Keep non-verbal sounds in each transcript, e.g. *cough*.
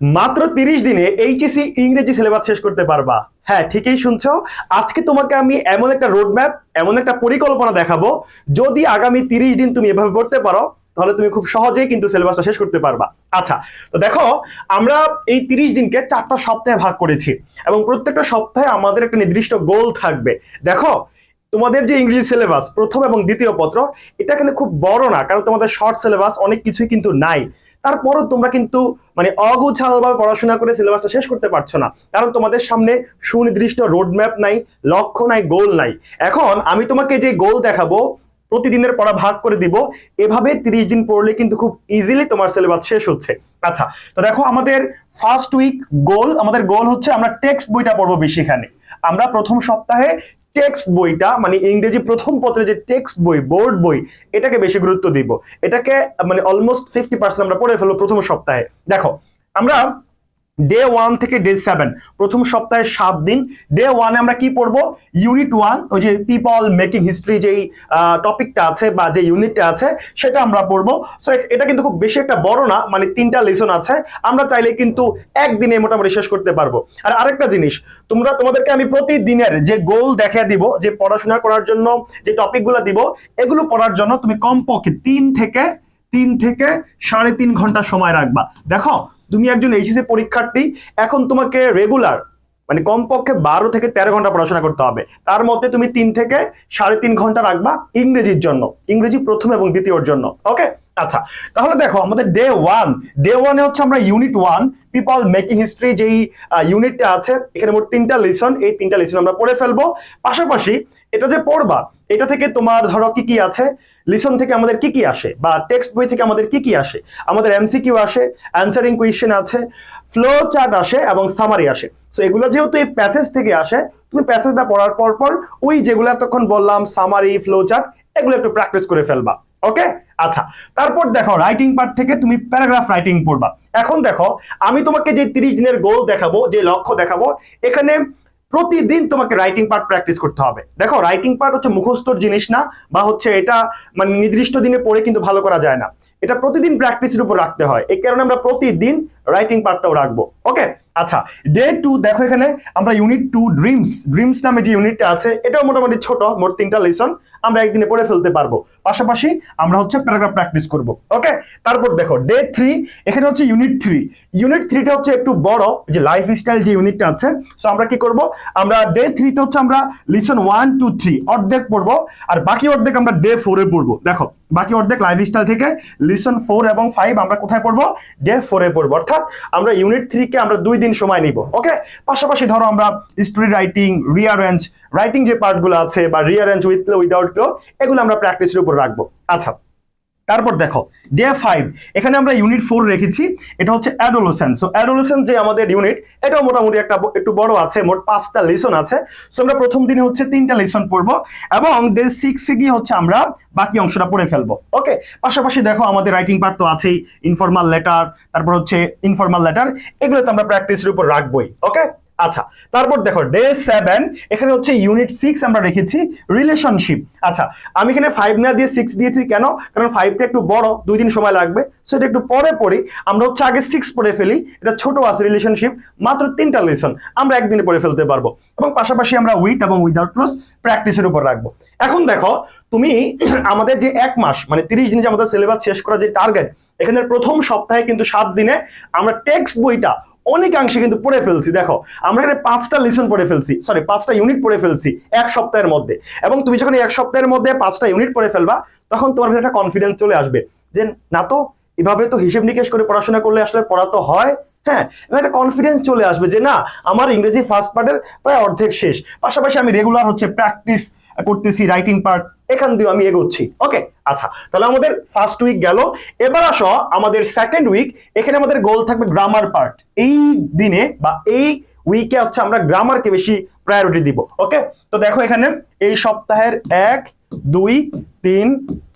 মাত্র তিরিশ দিনে এইচএসি ইংরেজি সিলেবাস শেষ করতে পারবা। হ্যাঁ ঠিকই শুনছো। আজকে তোমাকে আমি এমন একটা রোড ম্যাপ এমন একটা পরিকল্পনা দেখাবো। যদি আগামী তিরিশ দিন তুমি এভাবে পড়তে পারো, তাহলে তুমি খুব সহজেই কিন্তু সিলেবাসটা শেষ করতে পারবা। আচ্ছা তো দেখো, আমরা এই তিরিশ দিনকে চারটা সপ্তাহে ভাগ করেছি এবং প্রত্যেকটা সপ্তাহে আমাদের একটা নির্দিষ্ট গোল থাকবে। দেখো, তোমাদের যে ইংরেজি সিলেবাস, প্রথম এবং দ্বিতীয় পত্র, এটা এখানে খুব বড় না, কারণ তোমাদের শর্ট সিলেবাস অনেক কিছুই কিন্তু নাই। তারপরও তোমরা কিন্তু মানে অগোছালভাবে পড়াশোনা করে সিলেবাসটা শেষ করতে পারছ না। কারণ তোমাদের সামনে সুনির্দিষ্ট রোড ম্যাপ নাই, লক্ষ্য নাই, গোল নাই। এখন আমি তোমাকে যে গোল দেখাবো, প্রতিদিনের পড়া ভাগ করে দিব, এভাবে তিরিশ দিন পড়লে কিন্তু খুব ইজিলি তোমার সিলেবাস শেষ হচ্ছে। আচ্ছা তো দেখো আমাদের ফার্স্ট উইক গোল আমাদের গোল হচ্ছে আমরা টেক্সট বইটা পড়ব বেশি এখানে আমরা প্রথম সপ্তাহে টেক্সট বইটা মানে ইংরেজি প্রথম পত্রে যে টেক্সট বই, বোর্ড বই, এটাকে বেশি গুরুত্ব দিব। এটাকে মানে অলমোস্ট ফিফটি পার্সেন্ট আমরা পড়ে ফেলব প্রথম সপ্তাহে। দেখো, আমরা ডে ওয়ান থেকে ডে সেভেন প্রথম সপ্তাহে সাত দিন। ডে ওয়ানে আমরা কি পড়ব? ইউনিট ওয়ান ওই যে পিপল মেকিং হিস্ট্রি যেই টপিকটা আছে বা যে ইউনিটটা আছে, সেটা আমরা পড়ব। সো এটা কিন্তু খুব বেশি একটা বড় না মানে তিনটা লেসন আছে। আমরা চাইলে কিন্তু একদিনে মোটামুটি শেষ করতে পারব। আর আরেকটা জিনিস, তোমরা, তোমাদেরকে আমি প্রতিদিনের যে গোল দেখা দিব, যে পড়াশোনা করার জন্য, যে টপিকগুলো দিব, এগুলো পড়ার জন্য তুমি কমপক্ষে তিন থেকে তিন থেকে সাড়ে তিন ঘণ্টা সময় রাখবা। দেখো তুমি একজন এইচএসসি পরীক্ষার্থী, এখন তোমাকে রেগুলার মানে কমপক্ষে বারো থেকে তেরো ঘণ্টা পড়াশোনা করতে হবে। তার মধ্যে তুমি তিন থেকে সাড়ে তিন ঘণ্টা রাখবা ইংরেজির জন্য, ইংরেজি প্রথম এবং দ্বিতীয়র জন্য ওকে আচ্ছা তাহলে দেখো আমাদের ডে ওয়ান ডে ওয়ানে হচ্ছে আমরা unit one people making history যেই ইউনিটটা আছে, এখানে মোট তিনটা লেসন এই তিনটা লেসন আমরা পড়ে ফেলব। পাশাপাশি এটা যে পড়বা, এটা থেকে তোমার ধরো কি কি আছে? লিসন থেকে আমাদের কি কি আসে? বা টেক্সট বই থেকে আমাদের কি কি আসে? আমাদের এমসিকিউ আসে অ্যান্সারিং কোয়েশ্চেন আছে ফ্লো চার্ট আসে এবং সামারি আসে। সো এগুলো যেহেতু এই প্যাসেজ থেকে আসে, তুমি প্যাসেজটা পড়ার পর পর ওই যেগুলো এতক্ষণ বললাম সামারি ফ্লো চার্ট এগুলো একটু প্র্যাকটিস করে ফেলবা। ওকে আচ্ছা তারপর দেখো রাইটিং পার্ট থেকে তুমি প্যারাগ্রাফ রাইটিং পড়বা। এখন দেখো, আমি তোমাকে যে তিরিশ দিনের গোল দেখাবো, যে লক্ষ্য দেখাবো, এখানে প্রতিদিন তোমাকে রাইটিং পার্ট প্র্যাকটিস করতে হবে। দেখো রাইটিং পার্ট হচ্ছে মুখস্থর জিনিস না, বা হচ্ছে এটা মানে নির্দিষ্ট দিনে পড়ে কিন্তু ভালো করা যায় না। এটা প্রতিদিন প্র্যাকটিসের উপর রাখতে হয়। এই কারণে আমরা প্রতিদিন রাইটিং পার্টটাও রাখব। ওকে আচ্ছা ডে টু দেখো এখানে আমরা ইউনিট টু ড্রিমস ড্রিমস নামে যে ইউনিটটা আছে, এটাও মোটামুটি ছোট, মোট তিনটা লেসন আমরা একদিনে পড়ে ফেলতে পারব। পাশাপাশি আমরা হচ্ছে প্যারাগ্রাফ প্র্যাকটিস করব। ওকে তারপর দেখো ডে থ্রি এখানে হচ্ছে ইউনিট থ্রি ইউনিট থ্রিটা হচ্ছে একটু বড় যে লাইফ স্টাইল যে ইউনিটটা আছে। সো আমরা কি করব? আমরা ডে থ্রিতে হচ্ছে আমরা লিসন ওয়ান টু থ্রি অর্ধেক পড়ব। আর বাকি অর্ধেক আমরা ডে ফোরে পড়ব। দেখো, বাকি অর্ধেক লাইফ স্টাইল থেকে লিসন ফোর এবং ফাইভ আমরা কোথায় পড়ব? ডে ফোরে পড়ব। অর্থাৎ আমরা ইউনিট থ্রিকে আমরা দুই দিন সময় নিব। ওকে পাশাপাশি ধরো আমরা স্টোরি রাইটিং রিয়ারেঞ্জ রাইটিং যে পার্টগুলো আছে বা রিয়ারেঞ্জ উইথ উইদাউট ক্লো এগুলো আমরা প্র্যাকটিসের উপর রাখব। আচ্ছা তারপর দেখো ডে ফাইভ এখানে আমরা ইউনিট ফোর রেখেছি, এটা হচ্ছে অ্যাডোলোসেন্স সো অ্যাডোলোসেন্স যে আমাদের ইউনিট এটাও মোটামুটি একটা একটু বড় আছে, মোট পাঁচটা লেসন আছে। সো আমরা প্রথম দিনে হচ্ছে তিনটা লেসন পড়ব এবং ডে সিক্সে গিয়ে হচ্ছে আমরা বাকি অংশটা পড়ে ফেলব। ওকে পাশাপাশি দেখো, আমাদের রাইটিং পার্ট তো আছেই ইনফর্মাল লেটার তারপর হচ্ছে ইনফর্মাল লেটার এগুলো তো আমরা প্র্যাকটিসের উপর রাখবোই। ওকে আচ্ছা তারপর দেখো ডে সেভেন এখানে হচ্ছে ইউনিট সিক্স আমরা রেখেছি রিলেশনশিপ আচ্ছা আমি এখানে ফাইভ না দিয়ে সিক্স দিয়েছি কেন? কারণ ফাইভটা একটু বড়, দুই দিন সময় লাগবে। সো এটা একটু পরে পড়ি, আমরা হচ্ছে আগে সিক্স পড়ে ফেলি, এটা ছোট আছে রিলেশনশিপ মাত্র তিনটা লেসন আমরা একদিনে পড়ে ফেলতে পারব। এবং পাশাপাশি আমরা উইথ এবং উইদাউট ক্লোজ প্র্যাকটিসের উপর রাখব। এখন দেখো, তুমি *clears throat* আমাদের যে এক মাস মানে তিরিশ দিনে যে আমাদের সিলেবাস শেষ করার যে টার্গেট এখানে প্রথম সপ্তাহে কিন্তু সাত দিনে আমরা টেক্সট বইটা অনেকাংশে কিন্তু পড়ে ফেলছি, দেখো। আমরা এখানে পাঁচটা লিসন পড়ে ফেলছি সরি পাঁচটা ইউনিট পড়ে ফেলছি এক সপ্তাহের মধ্যে। এবং তুমি যখন এক সপ্তাহের মধ্যে পাঁচটা ইউনিট পড়ে ফেলবা, তখন তোমার একটা কনফিডেন্স চলে আসবে যে, না তো, এভাবে তো হিসেব নিকেশ করে পড়াশোনা করলে আসলে পড়া তো হয়। হ্যাঁ একটা কনফিডেন্স চলে আসবে যে, না, আমার ইংরেজি ফার্স্ট পার্টের প্রায় অর্ধেক শেষ। পাশাপাশি আমি রেগুলার হচ্ছে প্র্যাকটিস করতেছি রাইটিং পার্ট এখান দিয়ে আমি এগোচ্ছি। ওকে আচ্ছা তাহলে আমাদের ফার্স্ট উইক গেল। এবার আসো আমাদের সেকেন্ড উইক এখানে আমাদের গোল থাকবে গ্রামার পার্ট এই দিনে বা এই উইকে হচ্ছে আমরা গ্রামারকে বেশি প্রায়োরিটি দিব ওকে তো দেখো এখানে, এই সপ্তাহের এক, দুই, তিন,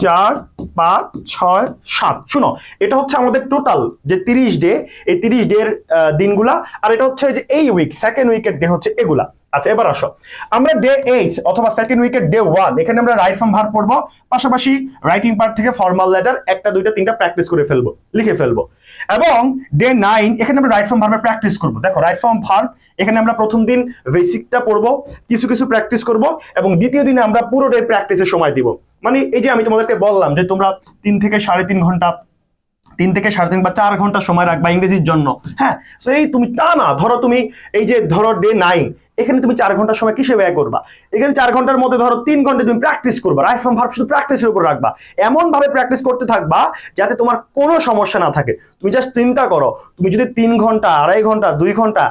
চার, পাঁচ, ছয়, সাত। শুনো, এটা হচ্ছে আমাদের টোটাল যে তিরিশ ডে এই তিরিশ ডে এর দিনগুলা, আর এটা হচ্ছে যে এই উইক সেকেন্ড উইকের ডে হচ্ছে এগুলা। আচ্ছা এবার আসো। আমরা ডে এইট অথবা সেকেন্ড উইকের ডে ওয়ান এখানে আমরা রাইট ফর্ম ভার পড়ব পাশাপাশি রাইটিং পার্ট থেকে ফর্মাল লেটার একটা, দুইটা, তিনটা প্র্যাকটিস করে ফেলব, লিখে ফেলব। এবং ডে নাইন এখানে আমরা রাইট ফর্ম ভার্বের প্র্যাকটিস করব। দেখো রাইট ফর্ম ভার্ব এখানে আমরা প্রথম দিন বেসিকটা পড়ব, কিছু কিছু প্র্যাকটিস করব, এবং দ্বিতীয় দিনে আমরা পুরো ডে প্র্যাকটিসের সময় দিব। মানে এই যে আমি তোমাদেরকে বললাম যে তোমরা তিন থেকে সাড়ে তিন ঘণ্টা তিন থেকে সাড়ে তিন বা চার ঘণ্টা সময় রাখবা ইংরেজির জন্য। হ্যাঁ এই তুমি তা না, ধরো তুমি এই যে ধরো ডে নাইন এখানে তুমি চার ঘণ্টার সময় কিসে ব্যয় করবা? এখানে চার ঘণ্টার মধ্যে ধরো তিন ঘণ্টা তুমি প্র্যাকটিস করবা রাইট ফ্রম ভার্ব শুধু প্র্যাকটিসের উপর রাখবা। এমন ভাবে প্র্যাকটিস করতে থাকবা যাতে তোমার কোনো সমস্যা না থাকে। তুমি জাস্ট চিন্তা করো, তুমি যদি তিন ঘণ্টা, আড়াই ঘণ্টা, দুই ঘণ্টা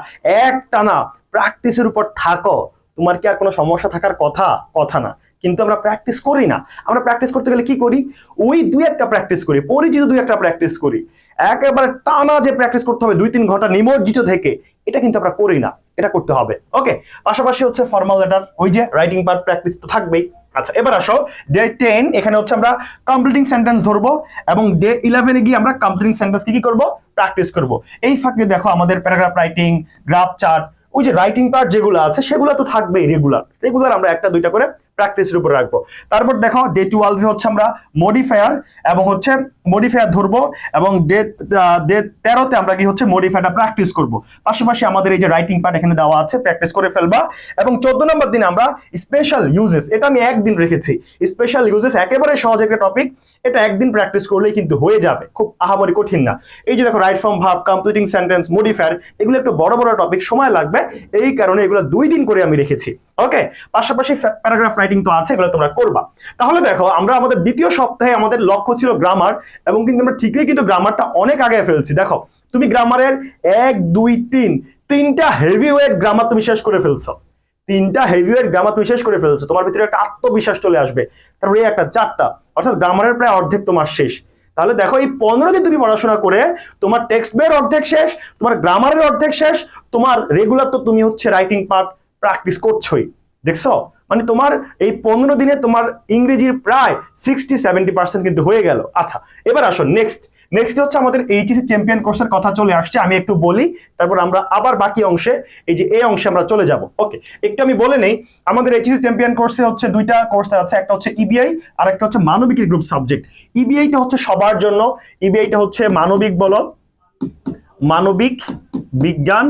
এক টানা প্র্যাকটিসের উপর থাকো, তোমার কি আর কোনো সমস্যা থাকার কথা? কথা না। কিন্তু আমরা প্র্যাকটিস করি না। আমরা প্র্যাকটিস করতে গেলে কি করি? ওই দুই একটা প্র্যাকটিস করি, পরিচিত দুই একটা প্র্যাকটিস করি। একেবারে টানা যে প্র্যাকটিস করতে হবে দুই তিন ঘণ্টা নিমজ্জিত থেকে, এটা কিন্তু আমরা করি না, এটা করতে হবে। ওকে পাশাপাশি হচ্ছে ফর্মাল লেটার ওই যে রাইটিং পার্ট প্র্যাকটিস তো থাকবেই। আচ্ছা এবার আসো ডে টেন এখানে হচ্ছে আমরা কমপ্লিটিং সেন্টেন্স ধরবো, এবং ডে ইলেভেনে গিয়ে আমরা কমপ্লিটিং সেন্টেন্স কি কি করব? প্র্যাকটিস করব। এই ফাঁকে দেখো আমাদের প্যারাগ্রাফ রাইটিং গ্রাফ চার্ট ওই যে রাইটিং পার্ট যেগুলো আছে, সেগুলো তো থাকবেই রেগুলার রেগুলার আমরা একটা দুইটা করে প্র্যাকটিসের উপর রাখব। তারপর দেখো ডে টুয়েলভে হচ্ছে আমরা মডিফায়ার এবং হচ্ছে মডিফায়ার ধরবো এবং ডে ডে তেরোতে আমরা কি হচ্ছে মডিফায়ারটা প্র্যাকটিস করব। পাশাপাশি আমাদের এই যে রাইটিং পার্ট এখানে দেওয়া আছে প্র্যাকটিস করে ফেলবা। এবং চোদ্দ নম্বর দিন আমরা স্পেশাল ইউজেস এটা আমি একদিন রেখেছি। স্পেশাল ইউজেস একেবারে সহজ একটা টপিক এটা একদিন প্র্যাকটিস করলেই কিন্তু হয়ে যাবে, খুব আহামরি কঠিন না। এই যে দেখো right form verb completing sentence modifier এগুলো একটু বড় বড় টপিক সময় লাগবে, এই কারণে এগুলো দুই দিন করে আমি রেখেছি। ওকে পাশাপাশি প্যারাগ্রাফ রাইটিং তো আছে, এগুলো তোমরা করবা। তাহলে দেখো, আমরা আমাদের দ্বিতীয় সপ্তাহে আমাদের লক্ষ্য ছিল গ্রামার এবং কিন্তু আমরা ঠিকই কিন্তু গ্রামারটা অনেক আগে ফেলছি। দেখো, তুমি গ্রামারের এক, দুই, তিন, তিনটা হেভি ওয়েট গ্রামার তুমি শেষ করে ফেলছো। তিনটা হেভি ওয়েট গ্রামার তুমি শেষ করে ফেলছো। তোমার ভিতরে একটা আত্মবিশ্বাস চলে আসবে। তারপরে একটা চারটা, অর্থাৎ গ্রামারের প্রায় অর্ধেক তোমার শেষ। তাহলে দেখো, এই পনেরো দিন তুমি পড়াশোনা করে তোমার টেক্সট বইয়ের অর্ধেক শেষ, তোমার গ্রামারের অর্ধেক শেষ, তোমার রেগুলার তো তুমি হচ্ছে রাইটিং পার্ট প্র্যাকটিস করছোই, দেখছ? মানে তোমার এই পনেরো দিনে তোমার ইংরেজির প্রায় সিক্সটি সেভেন্টি পার্সেন্ট কিন্তু হয়ে গেল। আচ্ছা এবার আসো নেক্সট নেক্সট হচ্ছে আমাদের এইচএসি চ্যাম্পিয়ন কোর্সের কথা চলে আসছে, আমি একটু বলি, তারপর আমরা আবার বাকি অংশে, এই যে এই অংশে আমরা চলে যাব। ওকে একটু আমি বলে নেই, আমাদের এইচএসি চ্যাম্পিয়ন কোর্সে হচ্ছে দুইটা কোর্স আছে, একটা হচ্ছে ইবিআই আর একটা হচ্ছে মানবিকের গ্রুপ সাবজেক্ট ইবিআইটা হচ্ছে সবার জন্য ইবিআইটা হচ্ছে মানবিক বলো, মানবিক বিজ্ঞান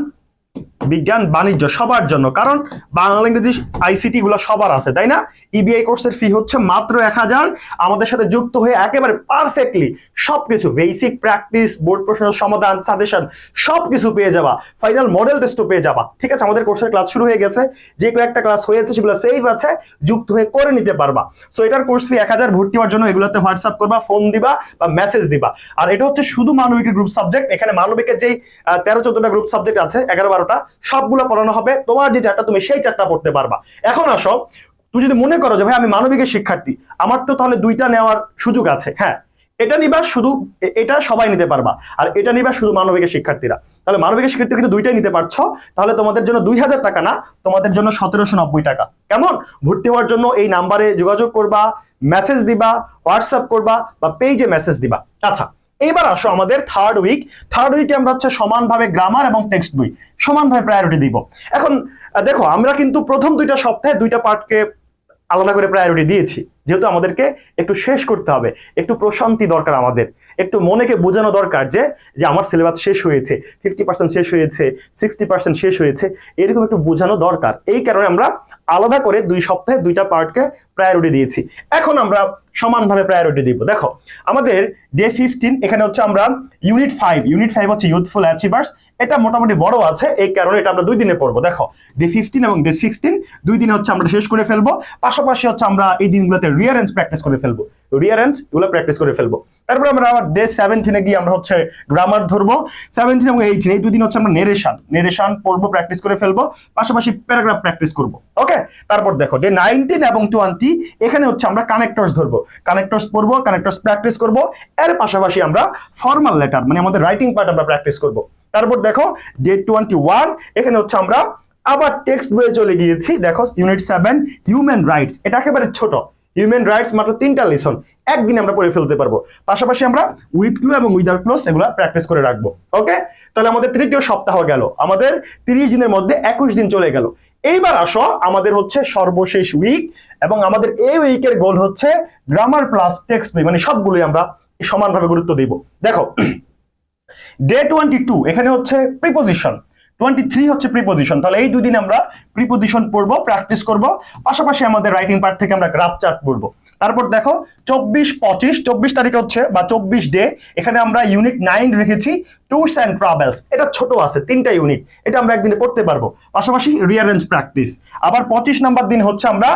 বিজ্ঞান, বাণিজ্য সবার জন্য। কারণ বাংলা, ইংরেজি আইসিটি গুলো সবার আছে, তাই না? ইবিআই কোর্সের ফি হচ্ছে মাত্র এক হাজার। আমাদের সাথে যুক্ত হয়ে একেবারে পারফেক্টলি সবকিছু বেসিক প্র্যাকটিস বোর্ড প্রশ্নের সমাধান সাজেশন সবকিছু পেয়ে যাবা। ফাইনাল মডেল টেস্টও পেয়ে যাবা। ঠিক আছে? আমাদের কোর্সের ক্লাস শুরু হয়ে গেছে। যে কয়েকটা ক্লাস হয়েছে, সেগুলো সেভ আছে, যুক্ত হয়ে করে নিতে পারবা। সো এটার কোর্স ফি এক হাজার, ভর্তি হওয়ার জন্য এগুলোতে হোয়াটসঅ্যাপ করবা ফোন দিবা বা মেসেজ দিবা। আর এটা হচ্ছে শুধু মানবিকের গ্রুপ সাবজেক্ট এখানে মানবিকের যেই তেরো, চোদ্দটা গ্রুপ সাবজেক্ট আছে, এগারো, বারোটা সবগুলো পড়ানো হবে। তোমার যে চারটা তুমি সেই চারটা পড়তে পারবা। এখন আসো, তুমি যদি মনে করো যে, ভাই, আমি মানবিকের শিক্ষার্থী, আমার তো তাহলে দুইটা নেওয়ার সুযোগ আছে। হ্যাঁ এটা নিবা শুধু এটা সবাই নিতে পারবা। আর এটা নিবা শুধু মানবিকের শিক্ষার্থীরা। তাহলে মানবিকের শিক্ষার্থী কিন্তু দুইটাই নিতে পারছ। তাহলে তোমাদের জন্য দুই হাজার টাকা না, তোমাদের জন্য সতেরোশো নব্বই টাকা। কেমন? ভর্তি হওয়ার জন্য এই নাম্বারে যোগাযোগ করবা মেসেজ দিবা হোয়াটসঅ্যাপ করবা বা পেজে মেসেজ দিবা। আচ্ছা এইবার আসো আমাদের থার্ড উইক থার্ড উইকে আমরা হচ্ছে সমানভাবে গ্রামার এবং টেক্সট বই, সমানভাবে প্রায়োরিটি দিব। এখন দেখো, আমরা কিন্তু প্রথম দুইটা সপ্তাহে দুইটা পার্টকে আলাদা করে প্রায়োরিটি দিয়েছি। যেহেতু আমাদেরকে একটু শেষ করতে হবে, একটু প্রশান্তি দরকার আমাদের, একটু মনেকে বোঝানো দরকার যে যে আমার সিলেবাস শেষ হয়েছে ফিফটি পার্সেন্ট শেষ হয়েছে সিক্সটি পার্সেন্ট শেষ হয়েছে, এরকম একটু বোঝানো দরকার। এই কারণে আমরা আলাদা করে দুই সপ্তাহে দুইটা পার্টকে প্রায়োরিটি দিয়েছি। এখন আমরা সমানভাবে প্রায়োরিটি দিব। দেখো, আমাদের ডে ফিফটিন এখানে হচ্ছে আমরা ইউনিট ফাইভ ইউনিট ফাইভ হচ্ছে ইউথফুল অ্যাচিভার্স এটা মোটামুটি বড় আছে, এই কারণে এটা আমরা দুই দিনে পড়ব। দেখো ডে ফিফটিন এবং ডে সিক্সটিন দুই দিনে হচ্ছে আমরা শেষ করে ফেলব, পাশাপাশি হচ্ছে আমরা এই দিনগুলোতে রিয়ারেন্স প্র্যাকটিস করে ফেলব। রিয়ারেন্স এগুলো প্র্যাকটিস করে ফেলব। তারপর আমরা আবার ডে সেভেন্টিনে গিয়ে আমরা হচ্ছে গ্রামার ধরবো। সেভেন্টিন এবং এইটিন এই দুই দিন হচ্ছে আমরা নেরেশন নেরেশন পড়ব প্র্যাকটিস করে ফেলব, পাশাপাশি প্যারাগ্রাফ প্র্যাকটিস করব। ওকে তারপর দেখো ডে নাইনটিন এবং টোয়েন্টি এখানে হচ্ছে আমরা কানেক্টরস ধরবো। কানেক্টরস পড়ব কানেক্টরস প্র্যাকটিস করব। এর পাশাপাশি আমরা ফর্মাল লেটার মানে আমাদের রাইটিং পার্ট আমরা প্র্যাকটিস করব। তারপর দেখো ডে টোয়েন্টি ওয়ান এখানে হচ্ছে আমরা আবার টেক্সট বইয়ে চলে গিয়েছি। দেখো ইউনিট সেভেন হিউম্যান রাইটস এটা একেবারে ছোট। হিউম্যান রাইটস মাত্র তিনটা লেসন একদিনে আমরা পড়ে ফেলতে পারব। পাশাপাশি আমরা উইথ ক্লু এবং উইদাউট ক্লোজ এগুলো প্র্যাকটিস করে রাখব। ওকে তাহলে আমাদের তৃতীয় সপ্তাহ গেল। আমাদের তিরিশ দিনের মধ্যে একুশ দিন চলে গেল। এইবার আসো, আমাদের হচ্ছে সর্বশেষ উইক এবং আমাদের এই উইকের গোল হচ্ছে গ্রামার প্লাস টেক্সট বই মানে সবগুলোই আমরা সমানভাবে গুরুত্ব দিব। দেখো ডে টোয়েন্টি টু এখানে হচ্ছে প্রিপোজিশন টোয়েন্টি থ্রি হচ্ছে প্রিপোজিশন তাহলে এই দুদিন আমরা প্রিপোজিশন পড়ব প্র্যাকটিস করব, পাশাপাশি আমাদের রাইটিং পার্ট থেকে আমরা গ্রাফ চার্ট পড়ব। তারপর দেখো, চব্বিশ পঁচিশ, চব্বিশ তারিখ হচ্ছে বা চব্বিশ ডে এখানে আমরা ইউনিট নাইন রেখেছি ট্যুরস অ্যান্ড ট্রাভেলস এটা ছোট আছে, তিনটা ইউনিট এটা আমরা একদিনে পড়তে পারব। পাশাপাশি রিয়ারেঞ্জ প্র্যাকটিস আবার পঁচিশ নাম্বার দিন হচ্ছে আমরা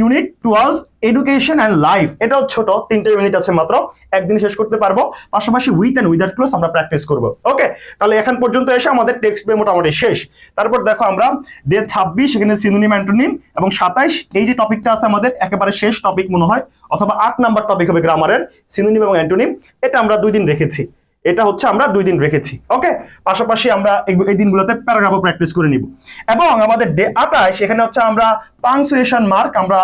unit twelve education and life এটাও ছোট, তিনটা ইউনিট আছে মাত্র, একদিন শেষ করতে পারব। পাশাপাশি উইথ অ্যান্ড উইদাউট ক্লোজ আমরা প্র্যাকটিস করব। ওকে তাহলে এখন পর্যন্ত এসে আমাদের টেক্সট বই মোটামুটি শেষ। তারপর দেখো আমরা ডে ছাব্বিশ, এখানে সিনোনিম অ্যান্টোনিম এবং সাতাইশ, এই যে টপিকটা আছে আমাদের, একেবারে শেষ টপিক মনে হয়, অথবা আট নাম্বার টপিক হবে গ্রামারের সিনোনিম এবং অ্যান্টোনিম এটা আমরা দুই দিন রেখেছি। এটা হচ্ছে আমরা দুই দিন রেখেছি, ওকে? পাশাপাশি আমরা এই- দিনগুলোতে প্যারাগ্রাফও প্র্যাকটিস করে নিব। এবং আমাদের ডে আঠাশ এখানে হচ্ছে আমরা পাংচুয়েশন মার্ক আমরা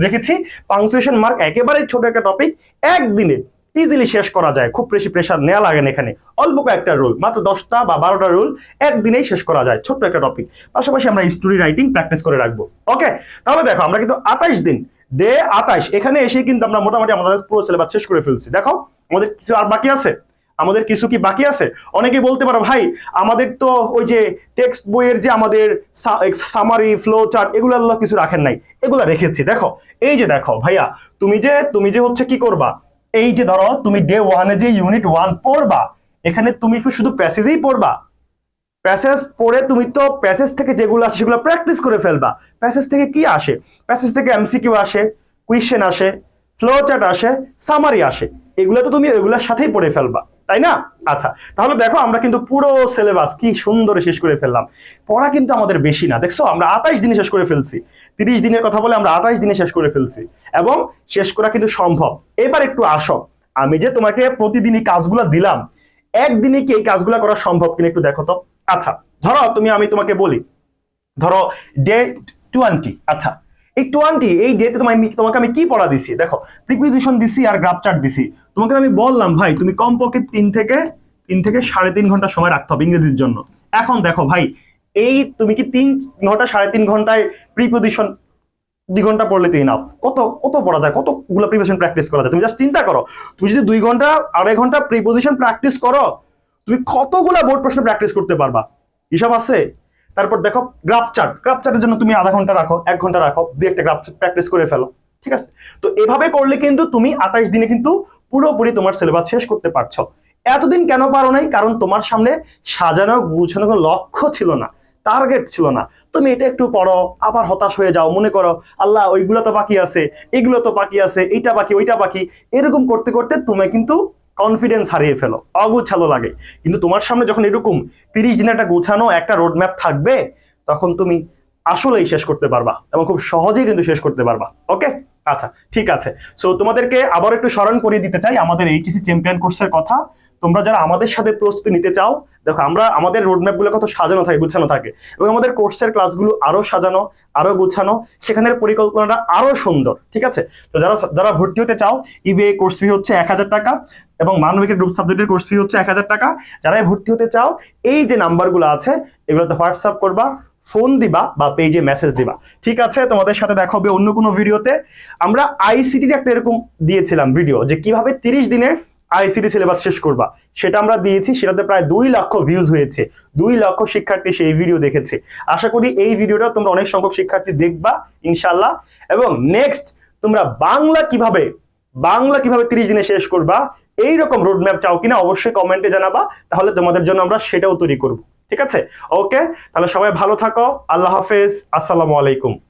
রেখেছি। পাংচুয়েশন মার্ক একেবারে ছোট একটা টপিক একদিনে ইজিলি শেষ করা যায়, খুব বেশি প্রেশার নেওয়া লাগে না এখানে। অল্প কয়েকটা রুল মাত্র দশটা বা বারোটা রুল একদিনেই শেষ করা যায়, ছোট্ট একটা টপিক পাশাপাশি আমরা স্টোরি রাইটিং প্র্যাকটিস করে রাখব, ওকে? তাহলে দেখো, আমরা কিন্তু আঠাশ দিন, ডে আঠাশ এখানে এসে কিন্তু আমরা মোটামুটি আমাদের পুরো সিলেবাস শেষ করে ফেলছি। দেখো, আমাদের কিছু আর বাকি আছে? আমাদের কিছু কি বাকি আছে? অনেকে বলতে পারো, ভাই, আমাদের তো ওই যে টেক্সট বইয়ের যে আমাদের সামারি ফ্লো চার্ট এগুলো আল্লাহ কিছু রাখেন নাই। এগুলো রেখেছি। দেখো, এই যে দেখো, ভাইয়া, তুমি যে তুমি যে হচ্ছে কি করবা? এই যে ধরো, তুমি ডে ওয়ানে যে ইউনিট ওয়ান পড়বা, এখানে তুমি কি শুধু প্যাসেজেই পড়বা? প্যাসেজ পড়ে তুমি তো প্যাসেজ থেকে যেগুলো আসে সেগুলো প্র্যাকটিস করে ফেলবা। প্যাসেজ থেকে কি আসে? প্যাসেজ থেকে এমসিকিউ আসে কুয়েশ্চেন আসে ফ্লো চার্ট আসে সামারি আসে। এগুলো তো তুমি এগুলোর সাথেই পড়ে ফেলবা। তাই না? আচ্ছা তাহলে দেখো আমরা কিন্তু পুরো সিলেবাস কি সুন্দর শেষ করে ফেললাম। পড়া কিন্তু আমাদের বেশি না, দেখছ? আমরা আঠাইশ দিনে শেষ করে ফেলছি। তিরিশ দিনের কথা বলে আমরা আঠাইশ দিনে শেষ করে ফেলছি। এবং শেষ করা কিন্তু সম্ভব। এবার একটু আসো। আমি যে তোমাকে প্রতিদিনই কাজগুলো দিলাম, একদিনে কি এই কাজগুলো করা সম্ভব কিনা একটু দেখো তো। আচ্ছা ধরো তুমি, আমি তোমাকে বলি। ধরো ডে টোয়েন্টি আচ্ছা। এই টোয়েন্টি এই ডেতে তোমায় তোমাকে আমি কি পড়া দিছি? দেখো প্রিকুইজিশন দিছি আর গ্রাফ চার্ট দিছি। তোমাকে আমি বললাম, ভাই, তুমি কমপক্ষে তিন থেকে তিন থেকে সাড়ে তিন ঘণ্টা সময় রাখতে হবে ইংরেজির জন্য। এখন দেখো, ভাই, এই তুমি কি তিন ঘণ্টা সাড়ে তিন ঘন্টায় প্রিপোজিশন দুই ঘণ্টা পড়লে তো ইনাফ কত কত পড়া যায়? কতগুলো প্রিপোজিশন প্র্যাকটিস করা যায়? তুমি জাস্ট চিন্তা করো, তুমি যদি দুই ঘণ্টা, আড়াই ঘণ্টা প্রিপোজিশন প্র্যাকটিস করো, তুমি কতগুলা বোর্ড প্রশ্ন প্র্যাকটিস করতে পারবা? হিসাব আছে? তারপর দেখো গ্রাফ চার্ট গ্রাফ চার্টের জন্য তুমি আধা ঘণ্টা রাখো, এক ঘণ্টা রাখো দুই একটা গ্রাফ প্র্যাকটিস করে ফেলো, ঠিক আছে? তো এভাবে করলে কিন্তু তুমি আঠাইশ দিনে কিন্তু পুরোপুরি তোমার সিলেবাস শেষ করতে পারছ। এতদিন কেন পারো নাই? কারণ তোমার সামনে সাজানো, গুছানো কোনো লক্ষ্য ছিল না টার্গেট ছিল না। তুমি এটা একটু পড়ো, আবার হতাশ হয়ে যাও, মনে করো, আল্লাহ, ওইগুলো তো বাকি আছে, এগুলো তো বাকি আছে, এইটা বাকি, ওইটা বাকি, এরকম করতে করতে তুমি কিন্তু কনফিডেন্স হারিয়ে ফেলো। অগুছালো লাগে। কিন্তু তোমার সামনে যখন এরকম তিরিশ দিনে একটা গোছানো, একটা রোড ম্যাপ থাকবে, তখন তুমি আসলেই শেষ করতে পারবা এবং খুব সহজেই কিন্তু শেষ করতে পারবা। ওকে আচ্ছা ঠিক আছে। সো তোমাদেরকে আবার একটু স্মরণ করিয়ে দিতে চাই আমাদের এইচএসি চ্যাম্পিয়ন কোর্সের কথা। তোমরা যারা আমাদের সাথে প্রস্তুতি নিতে চাও, দেখো আমরা, আমাদের রোডম্যাপগুলো কত সাজানো থাকে, গুছানো থাকে। এবং আমাদের কোর্সের ক্লাসগুলো আরও সাজানো, আরও গুছানো, সেখানের পরিকল্পনাটা আরও সুন্দর, ঠিক আছে? তো যারা যারা ভর্তি হতে চাও ইবিএ কোর্স ফি হচ্ছে এক হাজার টাকা। এবং মানবিকের গ্রুপ সাবজেক্টের কোর্স ফি হচ্ছে এক হাজার টাকা। যারাই ভর্তি হতে চাও, এই যে নাম্বারগুলো আছে, এগুলোতে হোয়াটসঅ্যাপ করবা ফোন দিবা বা পেজে মেসেজ দিবা। ঠিক আছে, তোমাদের সাথে দেখা হবে অন্য কোনো ভিডিওতে আমরা আইসিটির একটা এরকম দিয়েছিলাম ভিডিও যে কীভাবে তিরিশ দিনে আইসিটি সিলেবাস শেষ করবা। সেটা আমরা দিয়েছি, সেটাতে প্রায় দুই লক্ষ ভিউজ হয়েছে। দুই লক্ষ শিক্ষার্থী সেই ভিডিও দেখেছে। আশা করি এই ভিডিওটা তোমরা অনেক সংখ্যক শিক্ষার্থী দেখবা ইনশাল্লাহ এবং নেক্সট তোমরা বাংলা কীভাবে বাংলা কীভাবে তিরিশ দিনে শেষ করবা এইরকম রোডম্যাপ চাও কিনা অবশ্যই কমেন্টে জানাবা, তাহলে তোমাদের জন্য আমরা সেটাও তৈরি করব। ঠিক আছে? ওকে তাহলে সবাই ভালো থাকো, আল্লাহ হাফেজ, আসসালামু আলাইকুম।